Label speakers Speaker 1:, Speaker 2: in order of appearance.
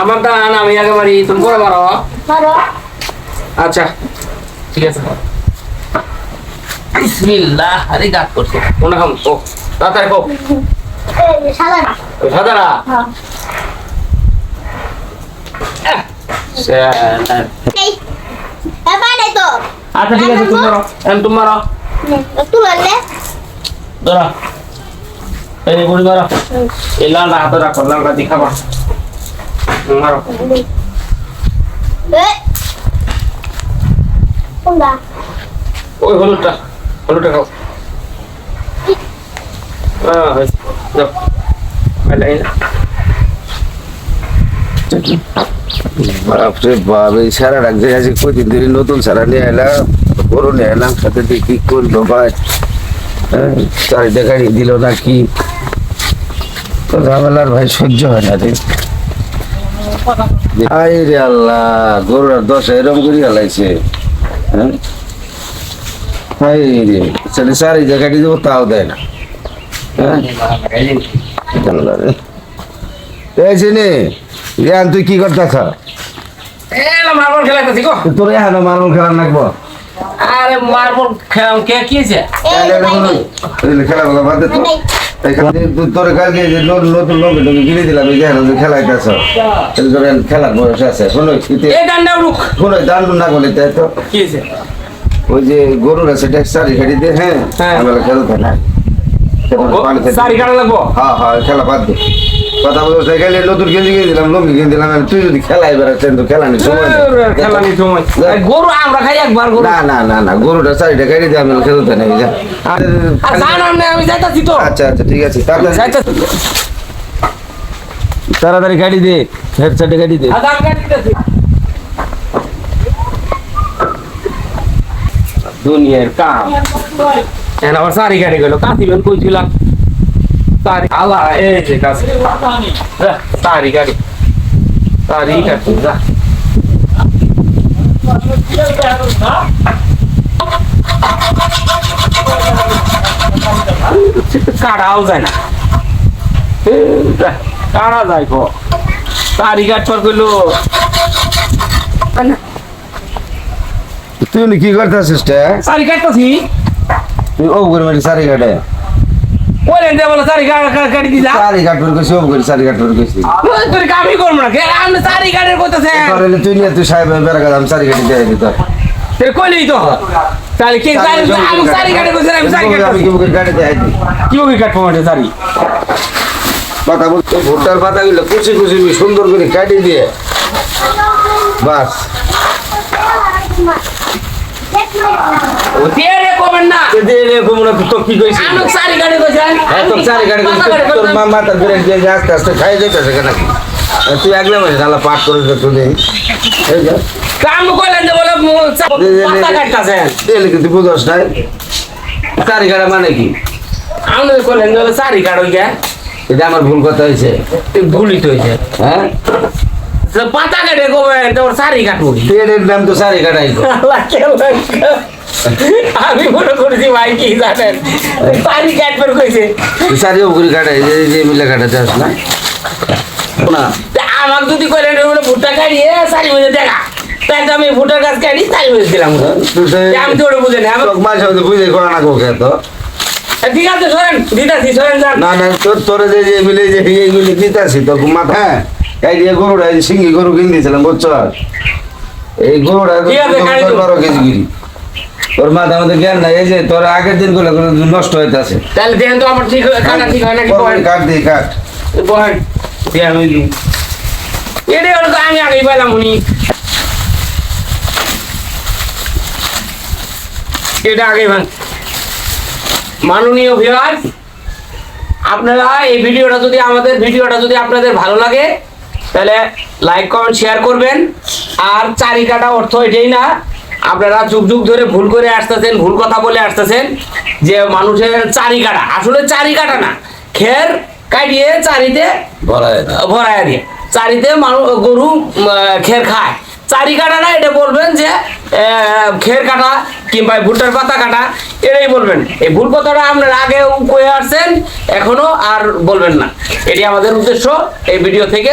Speaker 1: আমার দাঁড়ান আমি আগে মারি তুমি পরে মারো আচ্ছা ঠিক আছে। বিসমিল্লাহ আরে গাত করছে। মনে খাম ও তাড়াতাড়ি কো।
Speaker 2: না
Speaker 1: সাদারা
Speaker 2: হ্যাঁ।
Speaker 1: আচ্ছা ঠিক আছে তুমি মারো তুমি মারো ধরো। এই গুড়ি মারো এই লালটা হাতে রাখো লালটা দেখাবা হ্যাঁ
Speaker 3: বাপরে বাপ এই সারা কদিন ধরে নতুন সারা নিয়ে এলাম বড় নিয়ে এলাম সাথে কি করল ভাই হ্যাঁ, গাড়ি দিল না কি তো ঝামেলার ভাই সহ্য হয় না রে আই রে আল্লাহ গরুর দশা এরম করে হালাইছে হ্যাঁ? হাই রে ছেলে সারি জায়গাটি দেবো তাও দেয় না হ্যাঁ? রে। তুই কি
Speaker 1: মার্বল
Speaker 3: তোর এখানে মারুল খেলা নাকবো
Speaker 1: আরে মার্বল খেলাম কে কি
Speaker 3: খেলা বাদ তোর কালকে যে নতুন নতুন লোক তোকে কিনে দিলাম এই যে খেলাইতেছ তাহলে খেলার বয়স আছে শোনো শোনো দাঁড় না বলে তাই তো? ওই যে গরুর আছে চারি খেড়ি দে হ্যাঁ?
Speaker 1: হ্যাঁ।
Speaker 3: আমরা খেলতে না
Speaker 1: লাগবো?
Speaker 3: হ্যাঁ হ্যাঁ খেলা বাদ দে। কথা বলতে গেলে নতুন কিনে দিলাম লঙ্গি কিনে দিলাম তুই যদি খেলাই বেড়াচ্ছেন তো খেলা নেই। সময়।
Speaker 1: গরু আমরা খাই একবার গরু।
Speaker 3: না না না না গরুটা চারিটা গাড়ি দিয়ে আমি খেলতে নেই যা।
Speaker 1: আমি যাইতাছি তো।
Speaker 3: আচ্ছা আচ্ছা ঠিক আছে তাড়াতাড়ি। তাড়াতাড়ি গাড়ি দে হেডসেটে গাড়ি দে।
Speaker 1: দুনিয়ার কাম। এখন আবার সারি গাড়ি গেল কাশিবেন কইছিলাম সারি আল্লাহ এই যে কাশি সারি গাড়ি সারি কাশি যা কাটাও যায় না কাটা যায় গো সারি কাট পর কইলো
Speaker 3: তুই নি কি করতেছিস রে
Speaker 1: সারি কাটতাছি
Speaker 3: তুই ও করে মারি সারি কাটে
Speaker 1: কইলেন যে বলে সারি কাটি দিলা?
Speaker 3: সারি কাট করে কইছি ও করে সারি কাট করে কইছি
Speaker 1: তোর কামই করব না কে? আপনি সারি কাটের কইতেছেন
Speaker 3: তোরে তুই নিয়ে তুই সাহেব বের কাদাম সারি কাটি দিয়ে দিত
Speaker 1: তোর। কইলেই তো। তাহলে কে সারি আমি সারি কাটে কইছেন আমি সারি
Speaker 3: আমি
Speaker 1: কাটতাছি
Speaker 3: কি করে গাড়ি আইছি
Speaker 1: কি কাটবো মানে সারি
Speaker 3: কথা বলতে ভুট্টার পাতাগুলো কুচি কুচি সুন্দর করে কাটি দিয়ে। বাস। তুই একলা মানে গালা পাঠ করে যা।
Speaker 1: কাম কইলেন যে বলে পাতা কাটতাছেন
Speaker 3: এলে কি বুঝস নাই। চারি গাড়া মানে কি?
Speaker 1: আমি যে
Speaker 3: এটা আমার ভুল কথা হয়েছে
Speaker 1: ভুলিত হইছে।
Speaker 3: হ্যাঁ?
Speaker 1: তো পাতা কাটে কবেন তোর সারি
Speaker 3: তুই এর নাম তো সারি গাড়াই
Speaker 1: আল্লাহ কে লাগবে? আমি মনে করছি ভাই কি জানেন? পানি কাটবার কইছে।
Speaker 3: সারি ওগুলি গাড়াই যে মিলে গাড়াতে আস না।
Speaker 1: আমাকে যদি কইলেন বলে ভুট্টা কাটিয়ে সারি মধ্যে দেখা। তাই তো আমি ভুট্টার গাছ কাটি সারি মধ্যে দিলাম আমি তো ওটা বুঝে না
Speaker 3: মাঝে মধ্যে বুঝে করা না কোকে তো।
Speaker 1: ঠিক আছে দিদাসি সরেন যান।
Speaker 3: না না তোর তোরে যে মিলে যে এইগুলি দিতেছি তো মাথা হ্যাঁ এই যে গরুটা এই সিঙ্গি গরু কিনে দিয়েছিলাম বুঝছ? এই গরুটা
Speaker 1: আছে,
Speaker 3: বারো কেজি গিরি তোর মাথা মধ্যে জ্ঞান নাই এই যে তোর আগের দিনগুলো নষ্ট হইতেছে।
Speaker 1: তাহলে দেখেন তো আমার ঠিক হয়- কাটা ঠিক হয় নাকি?
Speaker 3: কাট দিই কাট।
Speaker 1: বহেন দিয়ে আমি আগেই পেলাম উনি। এটা আগে ভাঙ মাননীয় ভিউয়ার্স আপনারা এই ভিডিওটা যদি আমাদের ভিডিওটা যদি আপনাদের ভালো লাগে তাহলে লাইক কমেন্ট শেয়ার করবেন। আর চারিকাটা অর্থ এটাই না আপনারা যুগ যুগ ধরে ভুল করে আসতেছেন ভুল কথা বলে আসতেছেন যে মানুষের চারিকাটা। আসলে চারিকাটা না খের কাটিয়ে চারিতে ভরাইয়া দিয়ে। চারিতে মানুষ গরু খের খায়। চারি কাটা না এটা বলবেন যে খের কাটা কিংবা ভুট্টার পাতা কাটা এটাই বলবেন। এই ভুল কথাটা আপনারা আগেও কয়ে আসছেন এখনও আর বলবেন না। এটি আমাদের উদ্দেশ্য এই ভিডিও থেকে।